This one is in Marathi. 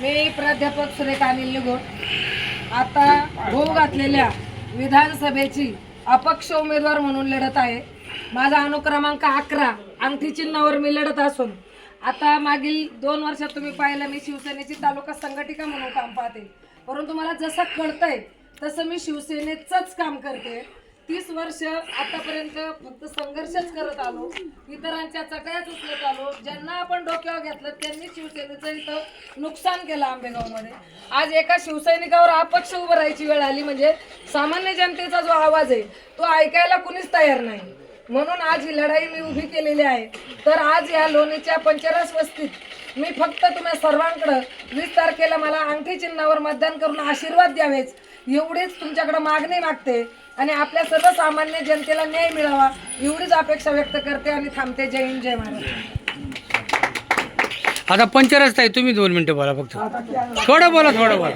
मी प्राध्यापक सुरेखा अनिल निगोड आता होऊ घातलेल्या विधानसभेची अपक्ष उमेदवार म्हणून लढत आहे. माझा अनुक्रमांक अकरा अंगठी चिन्हावर मी लढत असून आता मागील दोन वर्षात तुम्ही पाहिलं मी शिवसेनेची तालुका संघटिका म्हणून काम पाहते. परंतु मला जसं कळतंय तसं मी शिवसेनेचंच काम करते. तीस वर्ष आतापर्यंत फक्त संघर्षच करत आलो. इतरांच्या चटयाच उचलत आलो. ज्यांना आपण डोक्यावर घेतलं त्यांनी शिवसेनेचं इथं नुकसान केलं आंबेगावमध्ये. आज एका शिवसैनिकावर अपक्ष उभं राहायची वेळ आली म्हणजे सामान्य जनतेचा जो आवाज आहे तो ऐकायला कुणीच तयार नाही. म्हणून आज ही लढाई मी उभी केलेली आहे. तर आज या लोणीच्या पंचरस वस्तीत मी फक्त तुम्हा सर्वांकडं वीस तारखेला मला अंगठी चिन्हावर मतदान करून आशीर्वाद द्यावेच एवढीच तुमच्याकडे मागणी मागते आणि आपल्या सर्वसामान्य जनतेला न्याय मिळावा एवढीच अपेक्षा व्यक्त करते आणि थांबते. जय हिंद जय महाराष्ट्र. आता पंचरस्ता आहे तुम्ही दोन मिनिटं बोला फक्त. थोडं बोला थोडं बोला.